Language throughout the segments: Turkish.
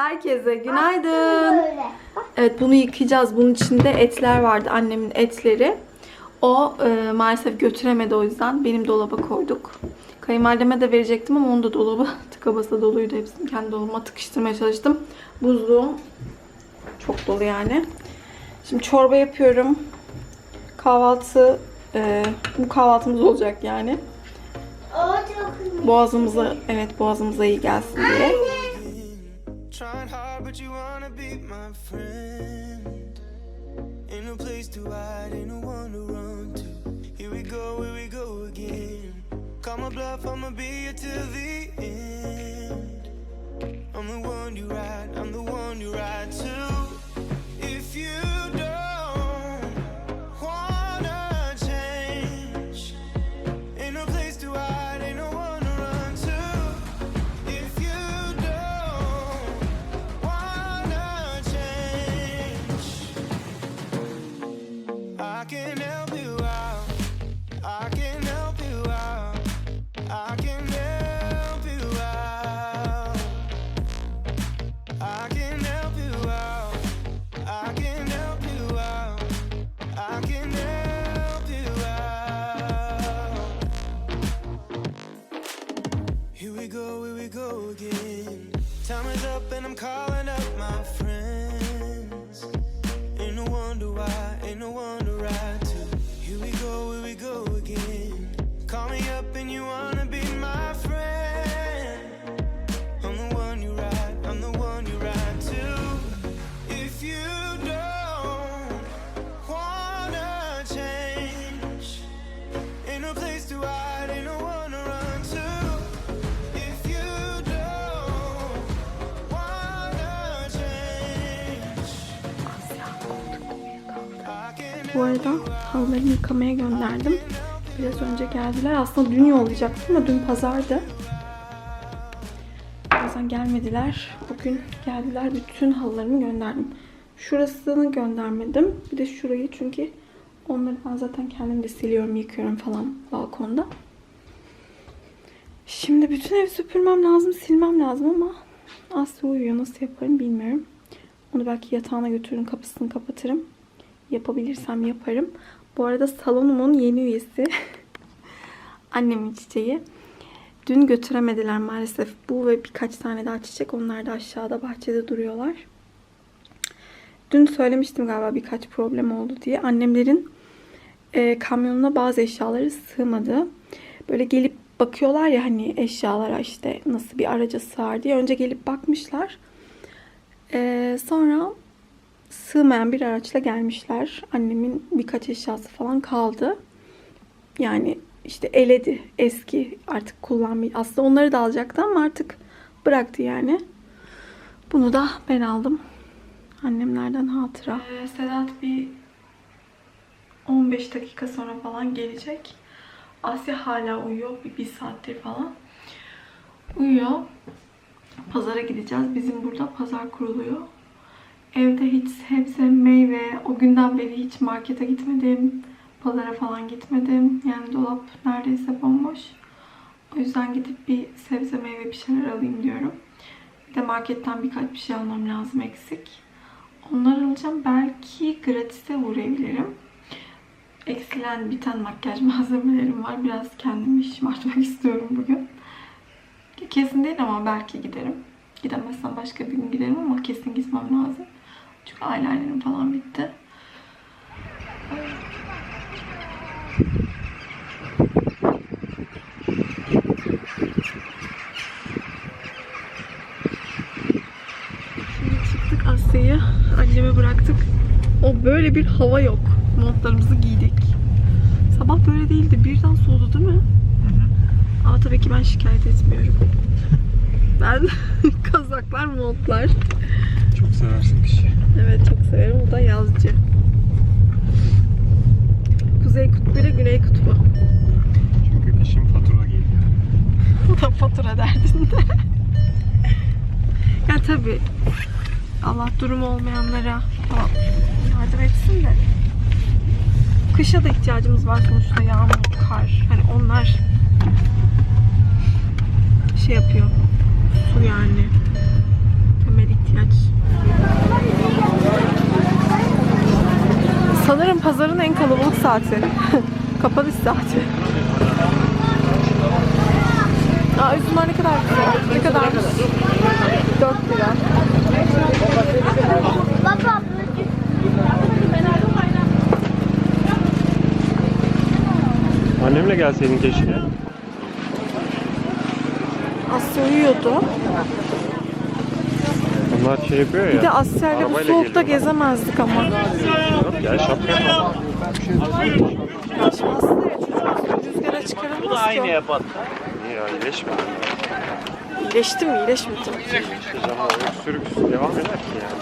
Herkese günaydın. Evet bunu yıkayacağız. Bunun içinde etler vardı. Annemin etleri. O e, maalesef götüremedi o yüzden. Benim dolaba koyduk. Kayınvalideme de verecektim ama onu da dolaba tıka basa doluydu. Hepsini kendi dolabıma tıkıştırmaya çalıştım. Buzluğum çok dolu yani. Şimdi çorba yapıyorum. Kahvaltı e, bu kahvaltımız olacak yani. Boğazımıza evet boğazımıza iyi gelsin diye. Trying hard, but you wanna be my friend. Ain't no place to hide, ain't no one to run to. Here we go, here we go again. Call my bluff, I'ma be here till the end. I'm the one you ride, I'm the one you ride to. If you don't I can help halılarımı yıkamaya gönderdim. Biraz önce geldiler. Aslında dün yollayacaktım ama dün pazardı. Yüzden gelmediler. Bugün geldiler. Bütün halılarımı gönderdim. Şurasını göndermedim. Bir de şurayı çünkü onları ben zaten kendim de siliyorum, yıkıyorum falan balkonda. Şimdi bütün evi süpürmem lazım, silmem lazım ama Aslı uyuyor. Nasıl yaparım bilmiyorum. Onu belki yatağına götürürüm, kapısını kapatırım. Yapabilirsem yaparım. Bu arada salonumun yeni üyesi. Annemin çiçeği. Dün götüremediler maalesef. Bu ve birkaç tane daha çiçek. Onlar da aşağıda bahçede duruyorlar. Dün söylemiştim galiba birkaç problem oldu diye. Annemlerin e, kamyonuna bazı eşyaları sığmadı. Böyle gelip bakıyorlar ya hani eşyalara işte nasıl bir araca sığar diye. Önce gelip bakmışlar. E, sonra sığmayan bir araçla gelmişler. Annemin birkaç eşyası falan kaldı. Yani işte eledi eski artık kullanmıyor. Aslında onları da alacaktı ama artık bıraktı yani. Bunu da ben aldım. Annemlerden hatıra. Ee, Sedat bir 15 dakika sonra falan gelecek. Asya hala uyuyor. Bir, bir saattir falan. Uyuyor. Pazara gideceğiz. Bizim burada pazar kuruluyor. Evde hiç sebze, meyve, o günden beri hiç markete gitmedim. Pazara falan gitmedim. Yani dolap neredeyse bomboş. O yüzden gidip bir sebze, meyve bir şeyler alayım diyorum. Bir de marketten birkaç bir şey almam lazım eksik. Onları alacağım. Belki gratis'e uğrayabilirim. Eksilen biten makyaj malzemelerim var. Biraz kendimi şımartmak istiyorum bugün. Kesin değil ama belki giderim. Gidemezsem başka bir gün giderim ama kesin gitmem lazım. Çünkü eyelinerim falan bitti. Şimdi çıktık Asya'yı. Anneme bıraktık. O böyle bir hava yok. Montlarımızı giydik. Sabah böyle değildi. Birden soğudu değil mi? Ama tabii ki ben şikayet etmiyorum. Ben kazaklar, montlar. Çok seversin kişi. Evet çok severim. O da yazcı. Kuzey kutbu ile güney kutbu. Çünkü kışın fatura geliyor. O da fatura derdinde. ya tabii Allah durumu olmayanlara yardım etsin de. Kışa da ihtiyacımız var sonuçta yağmur, kar. Hani onlar şey yapıyor. Su yani. Temel ihtiyaç. Saati. Kapanış saati. Aa üzümler ne kadar güzel. Ne kadarmış? 4 lira. Baba Annemle gelseydin keşke. Asya uyuyordu. Onlar şey yapıyor ya. Bir de Asya ile bu soğukta gezemezdik ama. Yok ya şapka yapalım. Asya ya çocuk rüzgara çıkarılmaz ki. o. Niye ya iyileşmedi. İyileşti mi? İyileşmedi. İşte ama öksürük devam eder ki yani.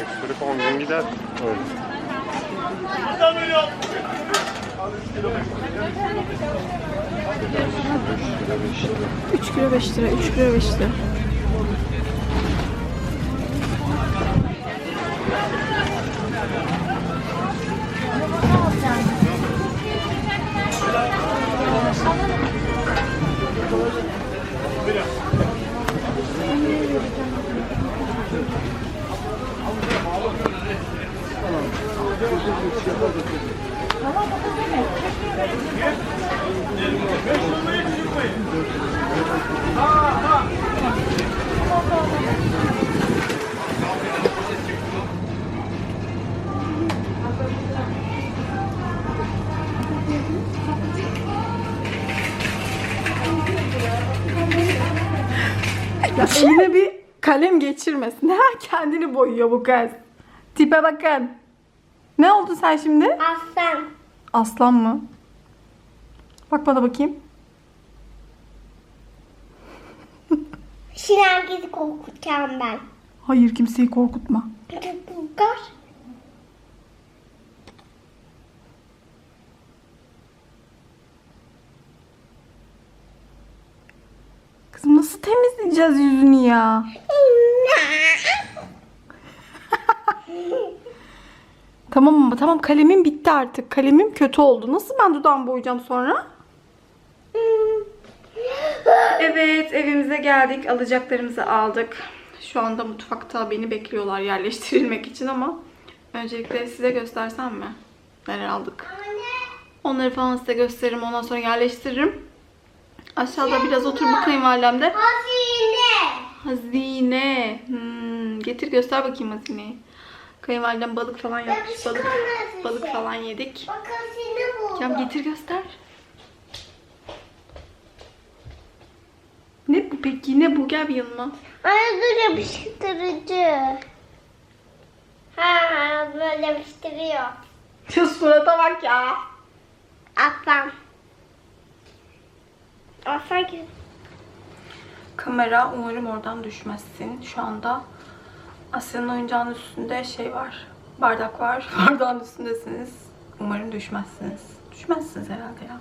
Öksürük 10 gün gider. Öyle. Üç kilo 5 lira, 3 kilo 5 lira. Kendini boyuyor bu kız. Tipe bakın. Ne oldu sen şimdi? aslan. Aslan mı? Bak bana bakayım. Şimdi herkesi korkutacağım ben. Hayır kimseyi korkutma. Bulgar. Kızım nasıl temizleyeceğiz yüzünü ya? Tamam ama tamam kalemim bitti artık. Kalemim kötü oldu. Nasıl ben dudağımı boyayacağım sonra? Evet evimize geldik. Alacaklarımızı aldık. Şu anda mutfakta beni bekliyorlar yerleştirilmek için ama öncelikle size göstersem mi? Neler aldık? Onları falan size gösteririm. Ondan sonra yerleştiririm. Aşağıda biraz otur bu kayınvalidemde. Hazine. Hazine. Hmm, getir göster bakayım hazineyi. Kayınvalidem balık falan yapmış. Balık, balık falan yedik. Cam getir göster. Ne bu peki? Ne bu? Gel bir yanıma. Ay dur yapıştırıcı. Ha böyle yapıştırıyor. Şu surata bak ya. Aslan. Aslan. Kamera umarım oradan düşmezsin. Şu anda Asya'nın oyuncağının üstünde şey var. Bardak var. Bardağın üstündesiniz. Umarım düşmezsiniz. Düşmezsiniz herhalde ya.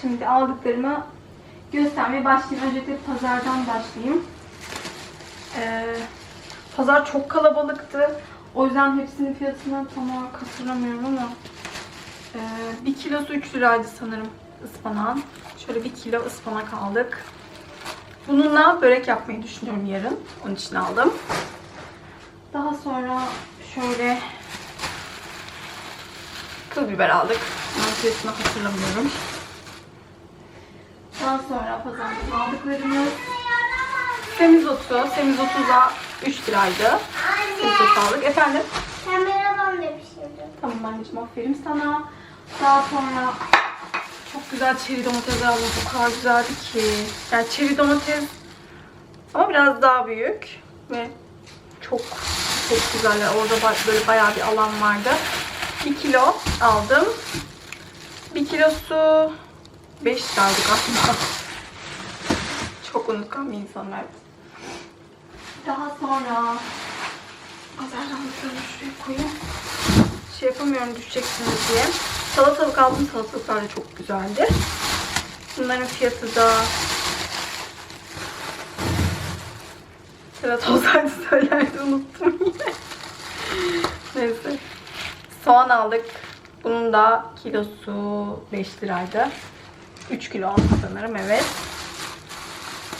Şimdi aldıklarımı göstermeye başlayayım. Öncelikle pazardan başlayayım. Ee, pazar çok kalabalıktı. O yüzden hepsinin fiyatını tam olarak hatırlamıyorum ama ee, bir kilosu 3 liraydı sanırım ıspanağın. Şöyle bir kilo ıspanak aldık. Bununla börek yapmayı düşünüyorum yarın. Onun için aldım. Daha sonra şöyle kıl biber aldık. Fiyatını hatırlamıyorum. Daha sonra pazardan aldıklarımız semizotu. Semizotu'da 3 liraydı. Semizotu aldık. Efendim? Kameradan yapıştırdı. Tamam anneciğim aferin sana. Daha sonra çok güzel çeri domates aldım. O kadar güzeldi ki. Yani çeri domates ama biraz daha büyük ve çok çok güzel. Orada böyle bayağı bir alan vardı. 1 kilo aldım. 1 kilosu 5 liraydı galiba. Çok unutkan bir insanım evet. Daha sonra pazarlandıklarını şuraya koyayım şey yapamıyorum düşeceksiniz diye. Salatalık aldım. Salatalıklar da çok güzeldi. Bunların fiyatı da Evet olsaydı söylerdi unuttum yine. Neyse. Soğan aldık. Bunun da kilosu 5 liraydı. 3 kilo aldım sanırım evet.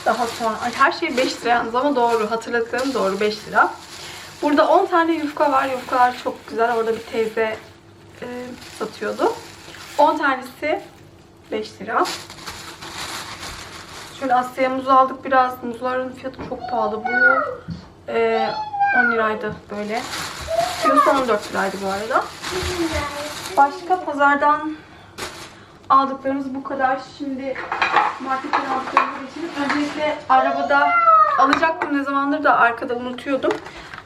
Daha sonra ay her şey 5 lira yalnız ama doğru. Hatırladıklarım doğru 5 lira. Burada 10 tane yufka var. Yufkalar çok güzel. Orada bir teyze e, satıyordu. 10 tanesi 5 lira. Şöyle Asya'ya muz aldık biraz. Muzların fiyatı çok pahalı. Bu e, 10 liraydı böyle. Kilosu 14 liraydı bu arada. Başka pazardan aldıklarımız bu kadar. Şimdi marketten aldıklarımız için öncelikle arabada alacaktım ne zamandır da arkada unutuyordum.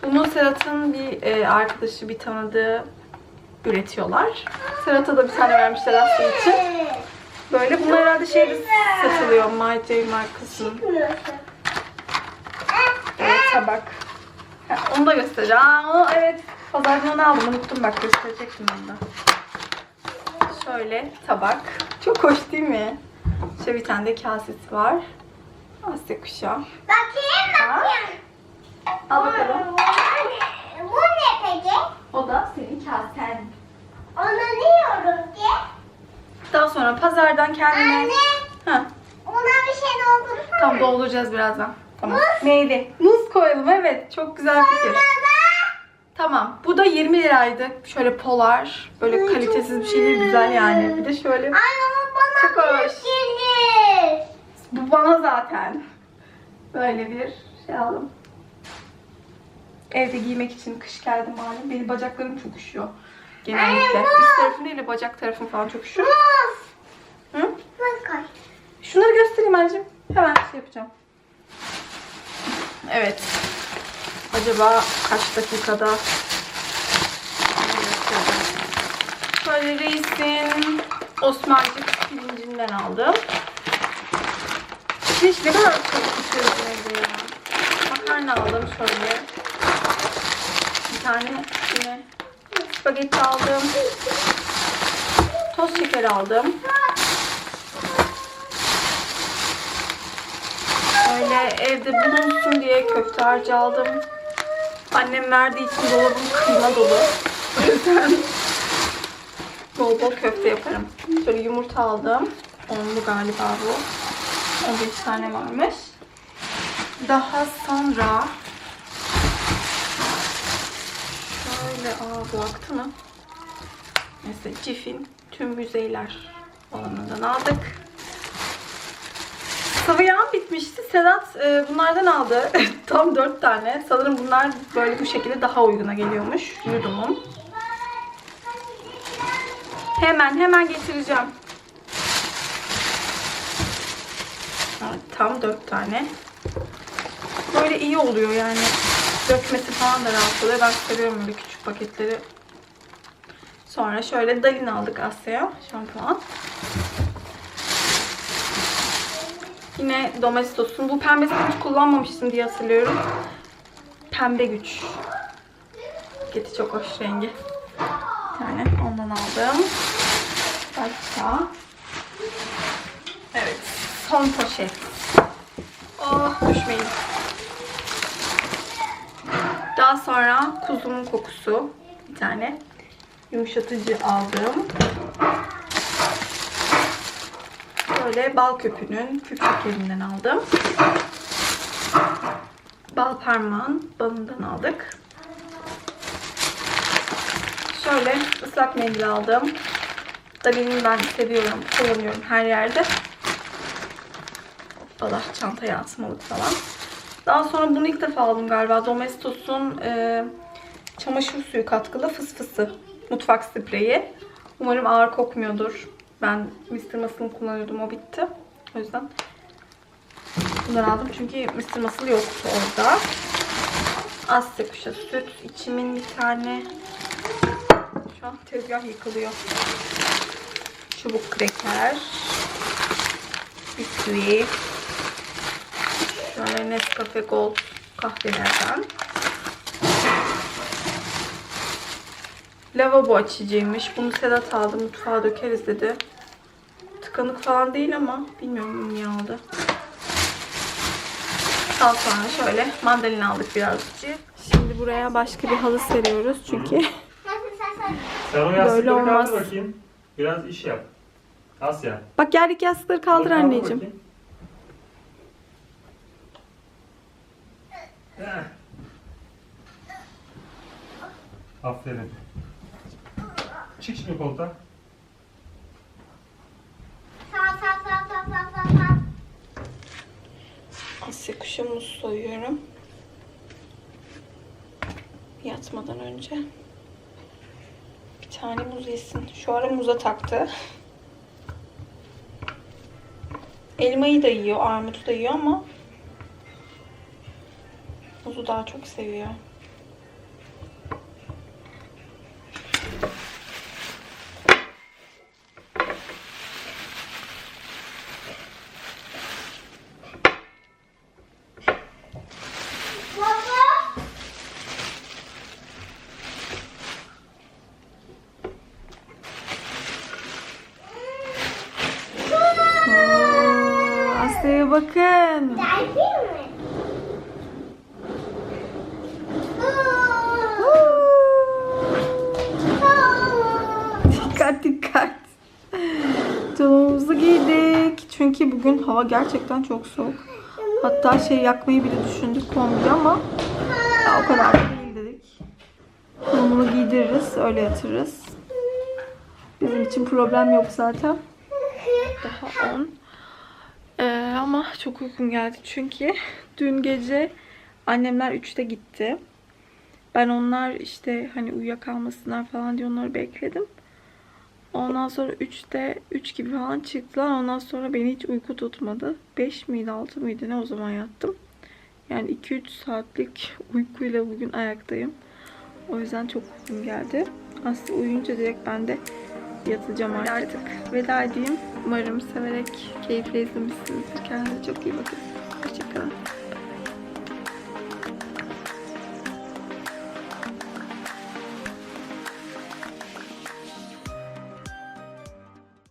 Bunu Serhat'ın bir e, arkadaşı, bir tanıdığı üretiyorlar. Serhat'a da bir tane vermişler Asya için. Böyle bunlar herhalde şeyde satılıyor. My J markasının. Evet tabak. Ha, onu da göstereceğim. Aa, o, evet. Pazardan onu aldım. Unuttum bak gösterecektim onu da. Şöyle tabak. Çok hoş değil mi? Şöyle bir tane de kasesi var. Asya kuşağı. Bakayım bakayım. Al bakalım. Bu ne peki? O da senin kasen. Onu diyorum ki. Daha sonra pazardan kendine... Anne. Ha, Ona bir şey doldursana. tam dolduracağız birazdan. Tamam. Neydi? Muz koyalım evet. Çok güzel fikir. Tamam. Bu da 20 liraydı. Şöyle polar. Böyle kalitesiz bir şey değil. Güzel yani. Bir de şöyle. Ay ama bana Çok hoş. gelir. Bu bana zaten. Böyle bir şey aldım. Evde giymek için kış geldi malum. Benim bacaklarım çok üşüyor. Genellikle. Üst tarafım değil de bacak tarafım falan çok. Muz. Hı? Şunları göstereyim anneciğim. Hemen şey yapacağım. Evet. Acaba kaç dakikada Böyle reisin Osmancık pirincinden aldım. Hiç ne kadar pişiriyoruz evde ya. Makarna aldım şöyle. Bir tane yine spagetti aldım. Toz şeker aldım. Öyle evde bulunsun diye köfte harcı aldım. Annem verdiği için dolabım kıyma dolu. O yüzden bol bol köfte yaparım. Şöyle yumurta aldım. Onlu galiba bu. 15 tane varmış. Daha sonra şöyle aa bu aktı mı? Neyse Cif'in tüm yüzeyler olanından aldık. Sıvı yağ bitmişti. Sedat e, bunlardan aldı. Tam 4 tane. Sanırım bunlar böyle bu şekilde daha uyguna geliyormuş. Yudumum. Hemen hemen getireceğim. Evet, tam 4 tane. Böyle iyi oluyor yani. Dökmesi falan da rahat oluyor. Ben seviyorum böyle küçük paketleri. Sonra şöyle Dalin aldık Asya'ya. Şampuan. Yine Domestos'un. Bu pembesini hiç kullanmamıştım diye hatırlıyorum. Pembe güç. Paketi çok hoş rengi. Bir tane ondan aldım. Başka. Evet. Son poşet. Oh düşmeyin. Daha sonra kuzumun kokusu. Bir tane yumuşatıcı aldım. Böyle bal köpüğünün küp şekerinden aldım. Bal parmağın balından aldık. Şöyle ıslak mendil aldım. Dalin'i ben seviyorum, kullanıyorum her yerde. Hoppala çantaya asmalık falan. Daha sonra bunu ilk defa aldım galiba. Domestos'un e, çamaşır suyu katkılı fıs fısı mutfak spreyi. Umarım ağır kokmuyordur. Ben Mr. Muscle'ın kullanıyordum. O bitti. O yüzden bundan aldım. Çünkü Mr. Muscle yoktu orada. Asya kuşa süt. içimin bir tane şu an tezgah yıkılıyor. Çubuk kreker. Bisküvi. Nescafe Gold kahvelerden. Lavabo açıcıymış. Bunu Sedat aldı. Mutfağa dökeriz dedi. Tıkanık falan değil ama bilmiyorum niye aldı. Daha sonra şöyle mandalina aldık birazcık. Şimdi buraya başka bir halı seriyoruz çünkü sen o Böyle yastıkları olmaz. kaldır bakayım. Biraz iş yap. Asya. Bak yerdeki yastıkları kaldır Kaldır anneciğim. bakayım. Aferin. Çık şimdi koltuğa. Sağ sağ sağ sağ sağ sağ sağ. Asya kuşa muz soyuyorum. Yatmadan önce. Bir tane muz yesin. Şu ara muza taktı. Elmayı da yiyor, armutu da yiyor ama muzu daha çok seviyor. Baba. Oo, Asya'ya bakın. Dersin mi? Dikkat dikkat. Tulumumuzu giydik. Çünkü bugün hava gerçekten çok soğuk. Hatta şey yakmayı bile düşündük kombi ama o kadar da değil dedik. Tulumunu giydiririz, öyle yatırırız. Bizim için problem yok zaten. Daha 10. Ee, ama çok uykum geldi çünkü dün gece annemler 3'te gitti. Ben onlar işte hani uyuyakalmasınlar falan diye onları bekledim. Ondan sonra 3'te 3 gibi falan çıktılar. Ondan sonra beni hiç uyku tutmadı. 5 miydi 6 mıydı ne o zaman yattım. Yani 2-3 saatlik uykuyla bugün ayaktayım. O yüzden çok uykum geldi. Aslında uyuyunca direkt ben de yatacağım artık. Veda edeyim. Umarım severek, keyifle izlemişsinizdir. Kendinize çok iyi bakın.